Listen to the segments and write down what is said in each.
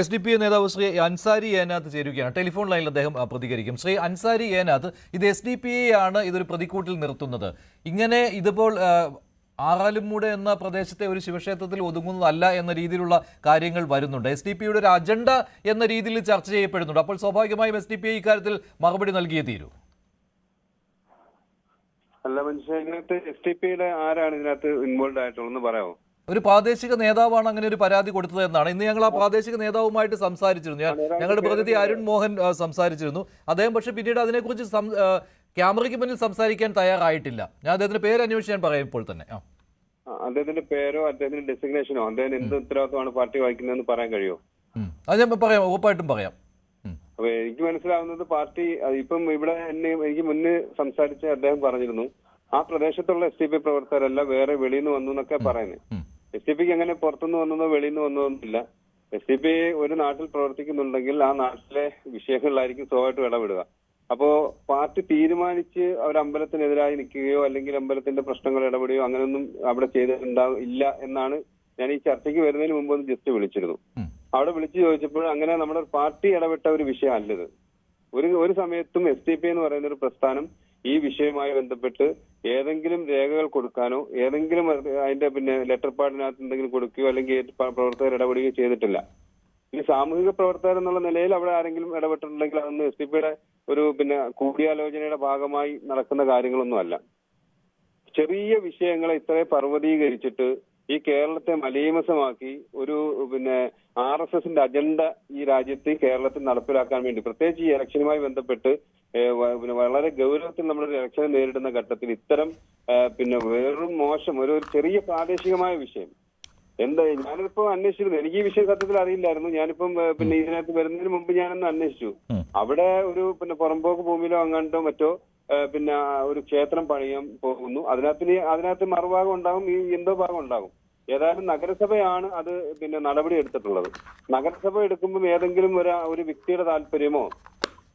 S D P നേതാവ് ശ്രീ അൻസാരി ഏനാഥ് ചേരുകയാണ്. Telephone ലൈനിൽ അദ്ദേഹം പ്രതികരിക്കും. ശ്രീ അൻസാരി ഏനാഥ് ഇത് എസ് ഡി പി ആണ് ഇതൊരു പ്രതിക്കൂട്ടിൽ നിർത്തുന്നത്. ഇങ്ങനെ ഇതിപ്പോൾ ആറാലുംമൂട് എന്ന പ്രദേശത്തെ ഒരു ശിവക്ഷേത്രത്തിൽ ഒതുങ്ങുന്നതല്ല എന്ന രീതിയിലുള്ള കാര്യങ്ങൾ വരുന്നുണ്ട്. എസ് ഡി പിയുടെ ഒരു അജണ്ട എന്ന രീതിയിൽ ചർച്ച ചെയ്യപ്പെടുന്നുണ്ട്. അപ്പോൾ സ്വാഭാവികമായും എസ് ഡി പി ഇക്കാര്യത്തിൽ മറുപടി നൽകിയേ തീരൂ. അല്ല മനുഷ്യ ഇതിനകത്ത് എസ് ടി പിയുടെ ആരാണ് ഇതിനകത്ത് ഇൻവോൾവ് ആയിട്ടുള്ളതെന്ന് പറയാമോ? ഒരു പ്രാദേശിക നേതാവാണ് അങ്ങനെ ഒരു പരാതി കൊടുത്തത് എന്നാണ്. ഇന്ന് ഞങ്ങൾ ആ പ്രാദേശിക നേതാവുമായിട്ട് സംസാരിച്ചിരുന്നു. ഞാൻ ഞങ്ങളുടെ പ്രതിനിധി അരുൺ മോഹൻ സംസാരിച്ചിരുന്നു. അദ്ദേഹം പക്ഷേ പിന്നീട് അതിനെക്കുറിച്ച് ക്യാമറയ്ക്ക് മുന്നിൽ സംസാരിക്കാൻ തയ്യാറായിട്ടില്ല. ഞാൻ അദ്ദേഹത്തിന്റെ പേര് അന്വേഷിച്ച് ഞാൻ പറയാം ഇപ്പോൾ തന്നെ. അദ്ദേഹത്തിന്റെ പേരോ അദ്ദേഹത്തിന്റെ ഡെസിഗ്നേഷനോ അദ്ദേഹം എന്ത് ഉത്തരവാദിത്തമാണ് പാർട്ടി വഹിക്കുന്നതെന്ന് പറയാൻ കഴിയുമോ? അത് ഞാൻ പറയാം ഉറപ്പായിട്ടും പറയാം. അപ്പൊ എനിക്ക് മനസ്സിലാവുന്നത് പാർട്ടി ഇപ്പം ഇവിടെ എന്നെ എനിക്ക് മുന്നേ സംസാരിച്ച അദ്ദേഹം പറഞ്ഞിരുന്നു ആ പ്രദേശത്തുള്ള എസ് ടി പി പ്രവർത്തകരല്ല വേറെ വെളിയിൽ നിന്ന് വന്നു എന്നൊക്കെ പറയുന്നത്. എസ് പിക്ക് എങ്ങനെ പുറത്തുനിന്ന് വന്നതോ വെളിയിൽ നിന്ന് വന്നതൊന്നുമില്ല എസ് സി പി ഒരു നാട്ടിൽ പ്രവർത്തിക്കുന്നുണ്ടെങ്കിൽ ആ നാട്ടിലെ വിഷയങ്ങളിലായിരിക്കും സ്വാഭാവികമായിട്ടും ഇടപെടുക. അപ്പോ പാർട്ടി തീരുമാനിച്ച് അവർ അമ്പലത്തിനെതിരായി നിൽക്കുകയോ അല്ലെങ്കിൽ അമ്പലത്തിന്റെ പ്രശ്നങ്ങൾ ഇടപെടുകയോ അങ്ങനെയൊന്നും അവിടെ ചെയ്തിട്ടുണ്ടാവും ഇല്ല എന്നാണ് ഞാൻ ഈ ചർച്ചയ്ക്ക് വരുന്നതിന് മുമ്പ് ഒന്ന് ജസ്റ്റ് വിളിച്ചിരുന്നു. അവിടെ വിളിച്ചു ചോദിച്ചപ്പോൾ അങ്ങനെ നമ്മുടെ പാർട്ടി ഇടപെട്ട ഒരു വിഷയമല്ലത് ഒരു ഒരു സമയത്തും എസ് ഡി പി എന്ന് പറയുന്ന ഒരു പ്രസ്ഥാനം ഈ വിഷയവുമായി ബന്ധപ്പെട്ട് ഏതെങ്കിലും രേഖകൾ കൊടുക്കാനോ ഏതെങ്കിലും അതിന്റെ പിന്നെ ലെറ്റർ പാഡിനകത്ത് എന്തെങ്കിലും കൊടുക്കുകയോ അല്ലെങ്കിൽ പ്രവർത്തകർ ഇടപെടുകയോ ചെയ്തിട്ടില്ല. ഇനി സാമൂഹിക പ്രവർത്തകർ എന്നുള്ള നിലയിൽ അവിടെ ആരെങ്കിലും ഇടപെട്ടിട്ടുണ്ടെങ്കിൽ അതൊന്നും എസ് ഡി പിയുടെ ഒരു പിന്നെ കൂടിയാലോചനയുടെ ഭാഗമായി നടക്കുന്ന കാര്യങ്ങളൊന്നും അല്ല ചെറിയ വിഷയങ്ങളെ ഇത്രയും പർവതീകരിച്ചിട്ട് ഈ കേരളത്തെ മലീമസമാക്കി ഒരു പിന്നെ ആർ എസ് എസിന്റെ അജണ്ട ഈ രാജ്യത്ത് കേരളത്തിൽ നടപ്പിലാക്കാൻ വേണ്ടി പ്രത്യേകിച്ച് ഈ ഇലക്ഷനുമായി ബന്ധപ്പെട്ട് പിന്നെ വളരെ ഗൗരവത്തിൽ നമ്മളൊരു ഇലക്ഷനെ നേരിടുന്ന ഘട്ടത്തിൽ ഇത്തരം പിന്നെ വെറും മോശം ഒരു ചെറിയ പ്രാദേശികമായ വിഷയം. എന്താ ഞാനിപ്പോ അന്വേഷിച്ചിരുന്നു. എനിക്ക് ഈ വിഷയം സത്യത്തിൽ അറിയില്ലായിരുന്നു. ഞാനിപ്പം പിന്നെ ഇതിനകത്ത് വരുന്നതിന് മുമ്പ് ഞാനൊന്ന് അന്വേഷിച്ചു. അവിടെ ഒരു പിന്നെ പുറമ്പോക്ക് ഭൂമിയിലോ അങ്ങാണ്ടോ മറ്റോ പിന്നെ ഒരു ക്ഷേത്രം പണിയാൻ പോകുന്നു. അതിനകത്ത് ഇനി അതിനകത്ത് മറുഭാഗം ഉണ്ടാകും ഈ എന്തോ ഭാഗം ഉണ്ടാകും ഏതായാലും നഗരസഭയാണ് അത് പിന്നെ നടപടി എടുത്തിട്ടുള്ളത്. നഗരസഭ എടുക്കുമ്പോൾ ഏതെങ്കിലും ഒരു ഒരു വ്യക്തിയുടെ താല്പര്യമോ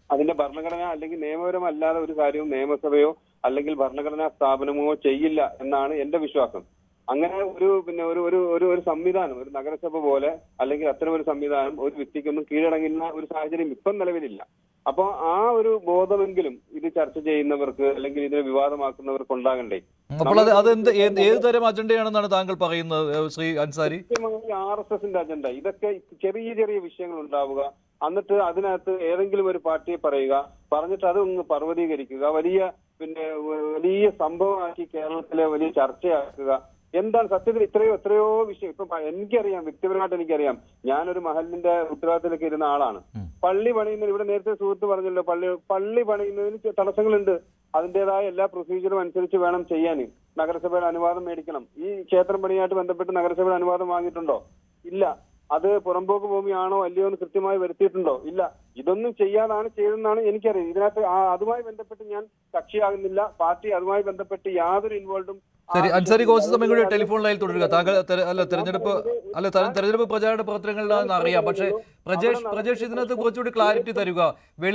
അതിന്റെ ഭരണഘടന അല്ലെങ്കിൽ നിയമപരമല്ലാതെ ഒരു കാര്യവും നിയമസഭയോ അല്ലെങ്കിൽ ഭരണഘടനാ സ്ഥാപനമോ ചെയ്യില്ല എന്നാണ് എന്റെ വിശ്വാസം. അങ്ങനെ ഒരു പിന്നെ ഒരു ഒരു ഒരു ഒരു സംവിധാനം ഒരു നഗരസഭ പോലെ അല്ലെങ്കിൽ അത്തരം ഒരു സംവിധാനം ഒരു വ്യക്തിക്കൊന്നും കീഴടങ്ങുന്ന ഒരു സാഹചര്യം ഇപ്പം നിലവിലില്ല. അപ്പോൾ ആ ഒരു ബോധമെങ്കിലും ഇത് ചർച്ച ചെയ്യുന്നവർക്ക് അല്ലെങ്കിൽ ഇതിനെ വിവാദമാക്കുന്നവർക്ക് ഉണ്ടാകണ്ടേ? അപ്പോൾ അത് ഏത് ഏത് തരം അജണ്ടയാണെന്നാണ് താങ്കൾ പറയുന്നത് ശ്രീ അൻസാരി? ആർ എസ് എസിന്റെ അജണ്ട. ഇതൊക്കെ ചെറിയ ചെറിയ വിഷയങ്ങൾ ഉണ്ടാവുക. എന്നിട്ട് അതിനകത്ത് ഏതെങ്കിലും ഒരു പാർട്ടിയെ പറയുക. പറഞ്ഞിട്ട് അത് ഒന്ന് പർവതീകരിക്കുക. വലിയ പിന്നെ വലിയ സംഭവമാക്കി കേരളത്തിലെ വലിയ ചർച്ചയാക്കുക. എന്താണ് സത്യത്തിൽ ഇത്രയോ എത്രയോ വിഷയം? ഇപ്പൊ എനിക്കറിയാം വ്യക്തിപരമായിട്ട് എനിക്കറിയാം. ഞാനൊരു മഹലിന്റെ ഉത്തരവാദിത്തത്തിലൊക്കെ ഇരുന്ന ആളാണ്. പള്ളി പണിയുന്നതിന് ഇവിടെ നേരത്തെ സുഹൃത്ത് പറഞ്ഞല്ലോ പള്ളി പള്ളി പണിയുന്നതിന് തടസ്സങ്ങളുണ്ട്. അതിന്റേതായ എല്ലാ പ്രൊസീജിയറും അനുസരിച്ച് വേണം ചെയ്യാൻ. നഗരസഭയുടെ അനുവാദം മേടിക്കണം. ഈ ക്ഷേത്രം പണിയായിട്ട് ബന്ധപ്പെട്ട് നഗരസഭയുടെ അനുവാദം വാങ്ങിയിട്ടുണ്ടോ? ഇല്ല. അത് പുറമ്പോക്ക് ഭൂമിയാണോ അല്ലയോ എന്ന് കൃത്യമായി വരുത്തിയിട്ടുണ്ടോ? ഇല്ല. ഇതൊന്നും ചെയ്യാതാണ് ചെയ്തതെന്നാണ് എനിക്കറിയാം. ഇതിനകത്ത് അതുമായി ബന്ധപ്പെട്ട് ഞാൻ കക്ഷിയാകുന്നില്ല. പാർട്ടി അതുമായി ബന്ധപ്പെട്ട് യാതൊരു ഇൻവോൾവും ശരി അൻസാരി കുറച്ച് സമയം കൂടി ടെലിഫോൺ ലൈനിൽ തുടരുക. താങ്കൾ അല്ല തെരഞ്ഞെടുപ്പ് അല്ല തെരഞ്ഞെടുപ്പ് പ്രചാരണ പ്രവർത്തനങ്ങളിലാണെന്ന് അറിയാം. പക്ഷേ പ്രജേഷ് പ്രജേഷ് ഇതിനകത്ത് കുറച്ചുകൂടി ക്ലാരിറ്റി തരുക.